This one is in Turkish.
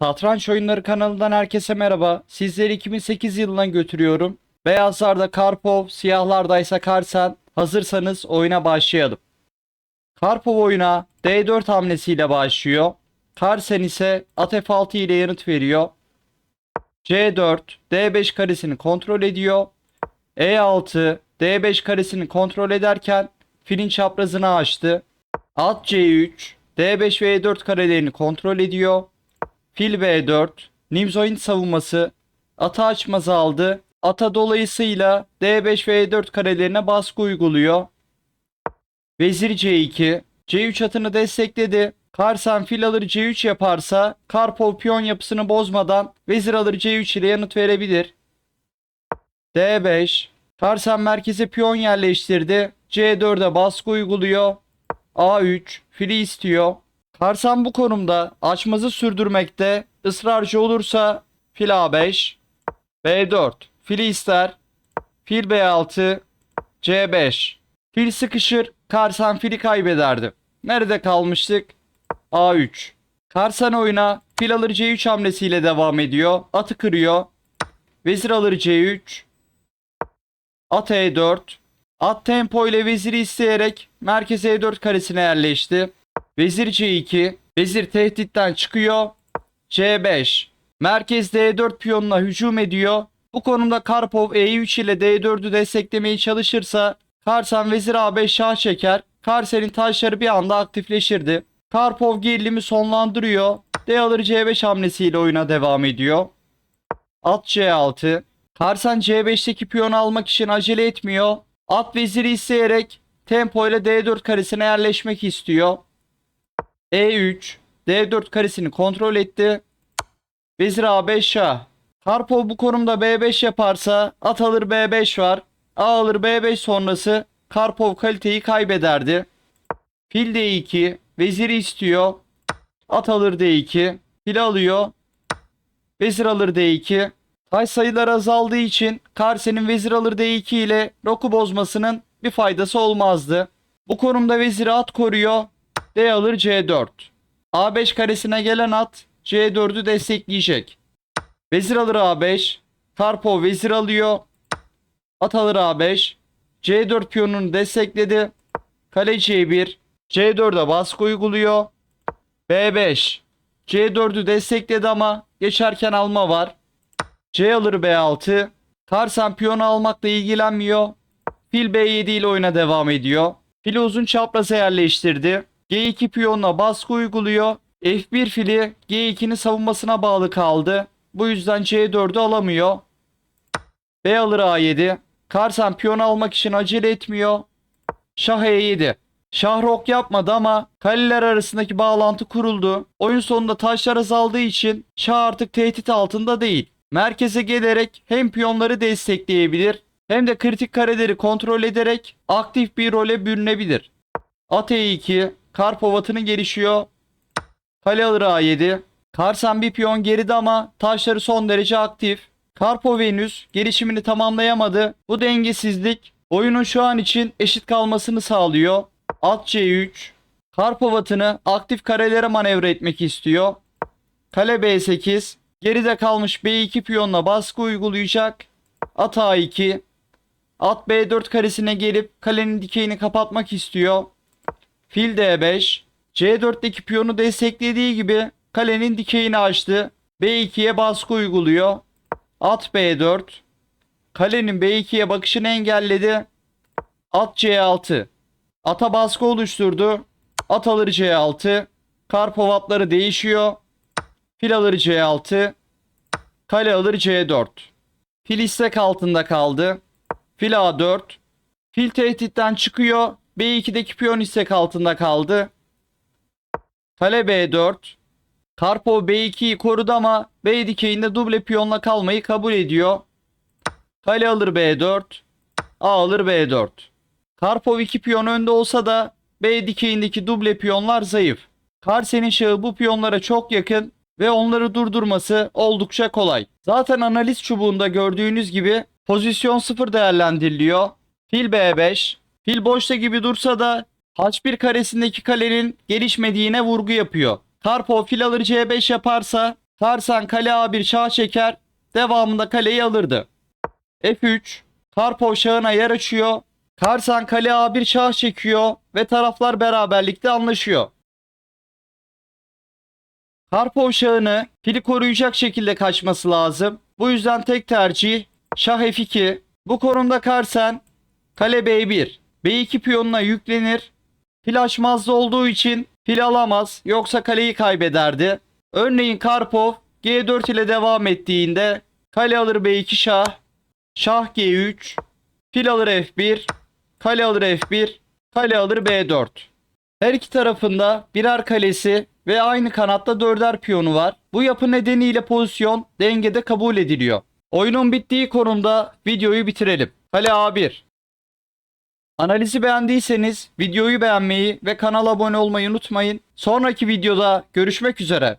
Satranç Oyunları kanalından herkese merhaba. Sizleri 2008 yılına götürüyorum. Beyazlarda Karpov, siyahlarda ise Karsen. Hazırsanız oyuna başlayalım. Karpov oyuna D4 hamlesiyle başlıyor. Karsen ise at F6 ile yanıt veriyor. C4, D5 karesini kontrol ediyor. E6, D5 karesini kontrol ederken filin çaprazını açtı. At C3, D5 ve E4 karelerini kontrol ediyor. Fil B4, Nimzoin savunması, ata açmazı aldı. Ata dolayısıyla D5 ve E4 karelerine baskı uyguluyor. Vezir C2, C3 atını destekledi. Karsan fil alır C3 yaparsa Karpov piyon yapısını bozmadan vezir alır C3 ile yanıt verebilir. D5, Karsan merkeze piyon yerleştirdi. C4'e baskı uyguluyor. A3, fili istiyor. Karsan bu konumda açmazı sürdürmekte ısrarcı olursa fil A5, B4, fili ister, fil B6, C5. Fil sıkışır, Karsan fili kaybederdi. Nerede kalmıştık? A3. Karsan oyuna fil alır C3 hamlesiyle devam ediyor. Atı kırıyor. Vezir alır C3. At E4. At tempo ile veziri isteyerek merkez E4 karesine yerleşti. Vezir C2. Vezir tehditten çıkıyor. C5. Merkez D4 piyonuna hücum ediyor. Bu konumda Karpov E3 ile D4'ü desteklemeye çalışırsa Karsan vezir A5 şah çeker. Karsen'in taşları bir anda aktifleşirdi. Karpov gerilimi sonlandırıyor. D alır C5 hamlesiyle oyuna devam ediyor. At C6. Karsan C5'teki piyonu almak için acele etmiyor. At veziri isteyerek tempo ile D4 karesine yerleşmek istiyor. E3. D4 karesini kontrol etti. Vezir A5 şah. Karpov bu konumda B5 yaparsa at alır B5 var. A alır B5 sonrası Karpov kaliteyi kaybederdi. Fil D2. Veziri istiyor. At alır D2. Fil alıyor. Vezir alır D2. Taş sayılar azaldığı için Karsen'in vezir alır D2 ile roku bozmasının bir faydası olmazdı. Bu konumda veziri at koruyor. D alır C4. A5 karesine gelen at C4'ü destekleyecek. Vezir alır A5. Karpov vezir alıyor. At alır A5. C4 piyonunu destekledi. Kale C1. C4'e baskı uyguluyor. B5. C4'ü destekledi ama geçerken alma var. C alır B6. Karsan piyonu almakla ilgilenmiyor. Fil B7 ile oyuna devam ediyor. Fili uzun çapraza yerleştirdi. G2 piyonuna baskı uyguluyor. F1 fili G2'nin savunmasına bağlı kaldı. Bu yüzden C4'ü alamıyor. B alır A7. Karsan piyonu almak için acele etmiyor. Şah E7. Şah rok yapmadı ama kaleler arasındaki bağlantı kuruldu. Oyun sonunda taşlar azaldığı için şah artık tehdit altında değil. Merkeze gelerek hem piyonları destekleyebilir hem de kritik kareleri kontrol ederek aktif bir role bürünebilir. At E2, Karpov atını gelişiyor. Kale alır A7. Karsan bir piyon geride ama taşları son derece aktif. Karpov henüz gelişimini tamamlayamadı. Bu dengesizlik oyunun şu an için eşit kalmasını sağlıyor. At C3. Karpov atını aktif karelere manevra etmek istiyor. Kale B8. Geride kalmış B2 piyonuna baskı uygulayacak. At A2. At B4 karesine gelip kalenin dikeyini kapatmak istiyor. Fil D5. C4'teki piyonu desteklediği gibi kalenin dikeyini açtı. B2'ye baskı uyguluyor. At B4. Kalenin B2'ye bakışını engelledi. At C6. Ata baskı oluşturdu. At alır C6. Karpov atları değişiyor. Fil alır C6. Kale alır C4. Fil istek altında kaldı. Fil A4. Fil tehditten çıkıyor. B2'deki piyon istek altında kaldı. Kale B4. Karpov B2'yi korudu ama B dikeyinde duble piyonla kalmayı kabul ediyor. Kale alır B4. A alır B4. Karpov 2 piyon önde olsa da B dikeyindeki duble piyonlar zayıf. Karsen'in şahı bu piyonlara çok yakın ve onları durdurması oldukça kolay. Zaten analiz çubuğunda gördüğünüz gibi pozisyon 0 değerlendiriliyor. Fil B5. Fil boşta gibi dursa da H1 karesindeki kalenin gelişmediğine vurgu yapıyor. Karpov fil alır C5 yaparsa Karsan kale A1 şah çeker. Devamında kaleyi alırdı. F3. Karpov şahına yer açıyor. Karsan kale A1 şah çekiyor ve taraflar beraberlikte anlaşıyor. Karpov şahını fili koruyacak şekilde kaçması lazım. Bu yüzden tek tercih şah F2. Bu konumda Karsen kale B1. B2 piyonuna yüklenir. Fil açmazda olduğu için fil alamaz yoksa kaleyi kaybederdi. Örneğin Karpov G4 ile devam ettiğinde kale alır B2 şah, şah G3, fil alır F1, kale alır F1, kale alır B4. Her iki tarafında birer kalesi ve aynı kanatta dörder piyonu var. Bu yapı nedeniyle pozisyon dengede kabul ediliyor. Oyunun bittiği konumda videoyu bitirelim. Kale A1. Analizi beğendiyseniz videoyu beğenmeyi ve kanala abone olmayı unutmayın. Sonraki videoda görüşmek üzere.